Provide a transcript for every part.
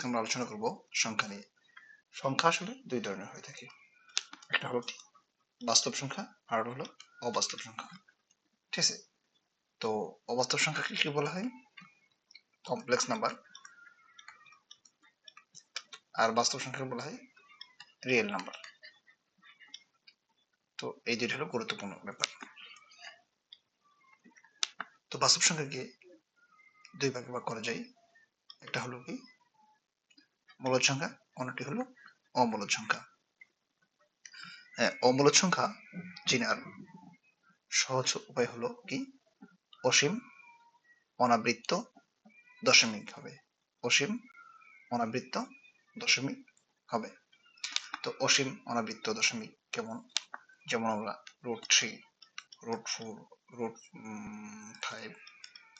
আজকে আমরা আলোচনা করব সংখ্যা নিয়ে। সংখ্যা আসলে দুই ধরনের হয়ে থাকে। একটা হলো বাস্তব সংখ্যা, আর হলো অবাস্তব সংখ্যা। ঠিক আছে? তো অবাস্তব সংখ্যাকে কি বলা হয়? Complex number. আর বাস্তব সংখ্যা বলা হয় রিয়েল নাম্বার। তো এই দুইটা হলো গুরুত্বপূর্ণ ব্যাপার। তো বাস্তব সংখ্যাকে দুই ভাগে ভাগ করা যায়। একটা হলো কি মূলদ সংখ্যা, অন্যটি হলো অমূলদ সংখ্যা। হ্যাঁ অমূলদ সংখ্যা চেনার সহজ উপায় হলো কি? অসীম, অনাবৃত্ত, দশমিক হবে। অসীম, অনাবৃত্ত, দশমিক হবে। তো অসীম, অনাবৃত্ত, দশমিক কেমন? যেমন আমরা root three root four root five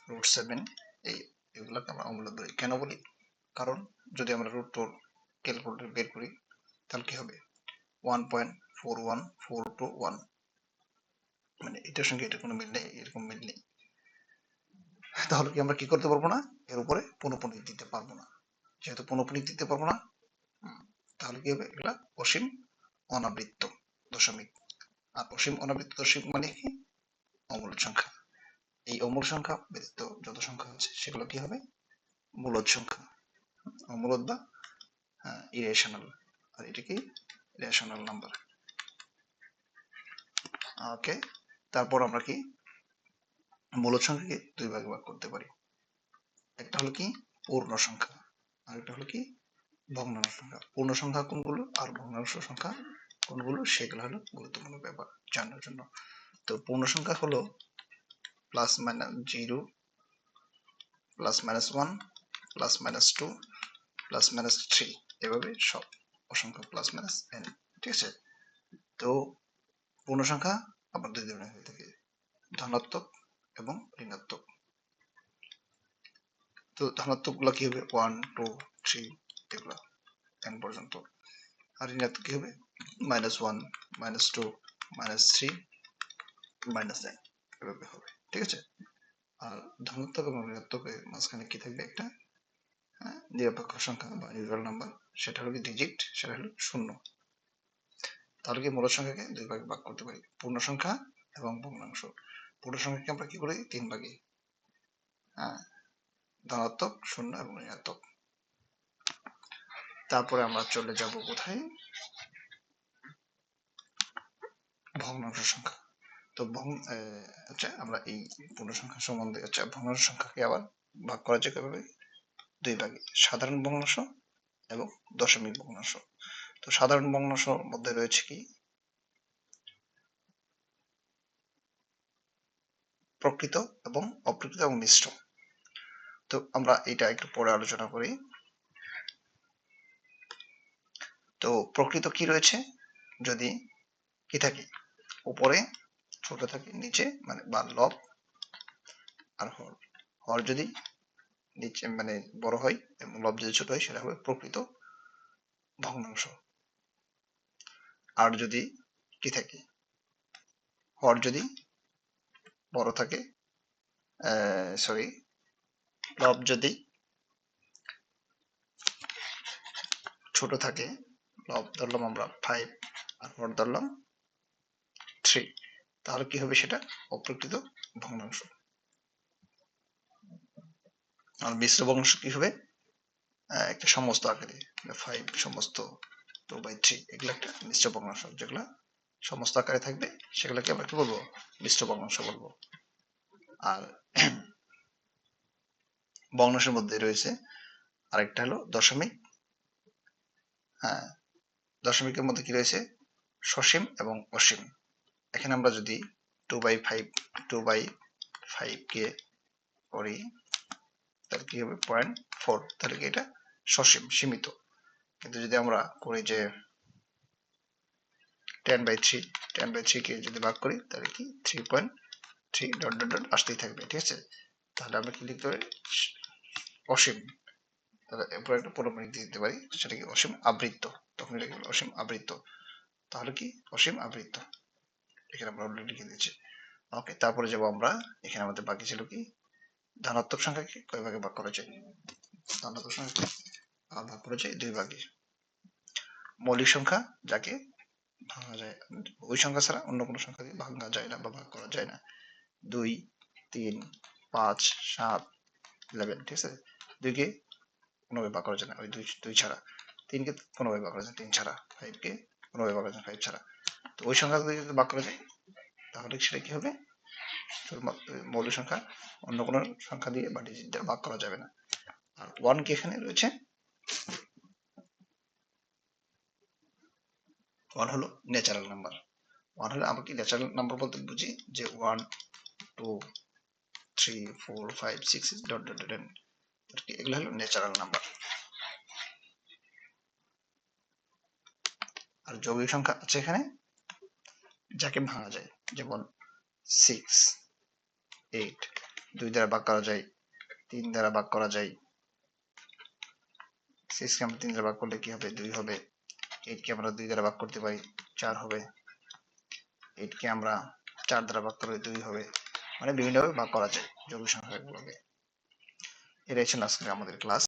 root seven এই, এগুলোকে আমরা অমূল্য ধরি কেন বলি? কারণ যদি আমরা রুট ফোর ক্যালকুলেটর বের করি, তাহলে কি হবে? One point four one four two one মানে এটার সঙ্গে এটা কোনো মিল নেই, এরকম মিল নেই। তাহলে কি আমরা কি করতে পারব না? এর উপরে পুনঃপুনিক দিতে পারব না। যেহেতু পুনঃপুনিক দিতে পারব না তাহলে কি হবে? এগুলা অসীম অনাবৃত্ত দশমিক। আর অসীম অনাবৃত্ত দশমিক মানে কি? অমূল সংখ্যা। এই অমূল সংখ্যা ব্যতীত যত সংখ্যা আছে, সেগুলো কি হবে? মূলদ সংখ্যা। বা ইরেশনাল আর এটা কি? রেশনাল নাম্বার ওকে তারপর আমরা কি? মূলদ সংখ্যাকে দুই ভাগে ভাগ করতে পারি। একটা হলো কি? পূর্ণ সংখ্যা। আর একটা হলো কি? ভগ্নাংশ সংখ্যা। পূর্ণ সংখ্যা কোনগুলো? আর ভগ্নাংশ সংখ্যা কোনগুলো? সেগুলো হলো গুরুত্বপূর্ণ ব্যাপার জানার জন্য। তো পূর্ণ সংখ্যা হলো plus minus zero plus minus one plus minus two plus minus three এভাবে সব অসংখ্য প্লাস মাইনাস এন ঠিক আছে? তো পূর্ণ সংখ্যা আবার দুই ধরনের হয়ে থাকে, ধনাত্মক এবং ঋণাত্মক। তো ধনাত্মকগুলো কি হবে? ওয়ান টু থ্রি এগুলো এন পর্যন্ত। আর ঋণাত্মক কি হবে? Minus one minus two minus three minus nine এভাবে হবে, ঠিক আছে? আর ধনাত্মক এবং ঋণাত্মকের মাঝখানে কি থাকবে একটা? হ্যাঁ, নিরপেক্ষ সংখ্যা বা নিউট্রাল নাম্বার সেটা হলো কি ডিজিট সেটা হলো শূন্য। তাহলে কি মূল সংখ্যাকে দুই ভাগে ভাগ করতে পারি? পূর্ণ সংখ্যা এবং ভগ্নাংশ। পূর্ণ সংখ্যাকে আমরা কি করি? তিন ভাগে। হ্যাঁ ধনাত্মক শূন্য এবং ঋণাত্মক। তারপরে আমরা চলে যাব কোথায়? ভগ্নাংশ সংখ্যা। তো ভগ্ন আচ্ছা আমরা এই পূর্ণ সংখ্যা সম্বন্ধে আচ্ছা ভগ্নাংশ সংখ্যাকে আবার ভাগ করা যায় কীভাবে? দুই ভাগে, সাধারণ ভগ্নাংশ এবং দশমিক ভগ্নাংশ তো সাধারণ ভগ্নাংশ মধ্যে রয়েছে কি? প্রকৃত এবং অপ্রকৃত এবং মিশ্র। তো আমরা এটা একটু পরে আলোচনা করি। তো প্রকৃত কি রয়েছে? যদি কি থাকে? উপরে, ছোট থাকে, নিচে মানে বা লব আর হর। হর যদি নিচে মানে বড় হয় এবং লব যদি ছোট হয়, সেটা হবে প্রকৃত ভগ্নাংশ। আর যদি কি থাকে? হর যদি বড় থাকে সরি লব যদি ছোট থাকে, লব ধরলাম আমরা ফাইভ আর হর ধরলাম থ্রি তাহলে কি হবে সেটা? অপ্রকৃত ভগ্নাংশ। আর মিশ্র ভগ্নাংশ কি হবে? একটা সমস্ত আকারে ফাইভ সমস্ত টু বাই থ্রি এগুলো একটা মিশ্র ভগ্নাংশ যেগুলো সমস্ত আকারে থাকবে, সেগুলোকে আমরা কি বলব? মিশ্র ভগ্নাংশ বলব। আর ভগ্নাংশের মধ্যে রয়েছে আরেকটা হলো দশমিক। হ্যাঁ দশমিকের মধ্যে কি রয়েছে? সসীম এবং অসীম। এখানে আমরা যদি two by five two by five কে করি তাহলে কি হবে? পয়েন্ট ফোর তাহলে কি এটা সসীম, সীমিত। কিন্তু যদি আমরা করি যে ten by three ten by three কে যদি ভাগ করি, তাহলে কি three point three dot dot dot আসতেই থাকবে, ঠিক আছে? তাহলে আমরা কি লিখতে পারি? অসীম। তাহলে এরপর একটা পুরোপুরি দিয়ে দিতে পারি, সেটা কি অসীম আবৃত্ত। তখন এটা কি অসীম আবৃত্ত। তাহলে কি অসীম আবৃত্ত? এখানে আমরা অলরেডি লিখে দিয়েছি। ওকে তারপরে যাব আমরা, এখানে আমাদের বাকি ছিল কি? ধনাত্মক সংখ্যাকে কয় ভাগে ভাগ করা যায়? ধনাত্মক সংখ্যাকে ভাগ করা যায় দুই ভাগে। মৌলিক সংখ্যা যাকে ভাঙা যায়, ওই সংখ্যা ছাড়া অন্য কোনো সংখ্যা দিয়ে ভাঙা যায় না বা ভাগ করা যায় না। দুই, তিন, পাঁচ, সাত ইলেভেন ঠিক আছে? দুইকে কোনোভাবে ভাগ করা যায় না, ওই দুই দুই ছাড়া। তিনকে কোনোভাবে ভাগ করা যায় তিন ছাড়া। ফাইভকে কোনোভাবে ভাগ করা যায় ফাইভ ছাড়া। তো ওই সংখ্যা যদি ভাগ করা যায়, তাহলে সেটা কি হবে? মৌলিক সংখ্যা অন্য কোনো সংখ্যা দিয়ে বা ডিজিট দিয়ে ভাগ করা যাবে না। আর ওয়ান কি এখানে রয়েছে? ওয়ান হলো ন্যাচারাল নাম্বার ওয়ান হলো আমরা কি ন্যাচারাল নাম্বার বলতে বুঝি? যে one two three four five six dot dot dot এগুলো হলো ন্যাচারাল নাম্বার আর যৌগিক সংখ্যা আছে এখানে? যাকে ভাঙা যায়। যেমন সিক্স এইট দুই দ্বারা ভাগ করা যায়, তিন দ্বারা ভাগ করা যায়। সিক্সকে আমরা তিন দ্বারা ভাগ করলে কি হবে? দুই হবে। এইটকে আমরা দুই দ্বারা ভাগ করতে পারি, চার হবে। এইটকে আমরা চার দ্বারা ভাগ করলে দুই হবে। মানে বিভিন্নভাবে ভাগ করা যায় যোগ সংখ্যাগুলোকে। এটাই ছিল আজকে আমাদের ক্লাস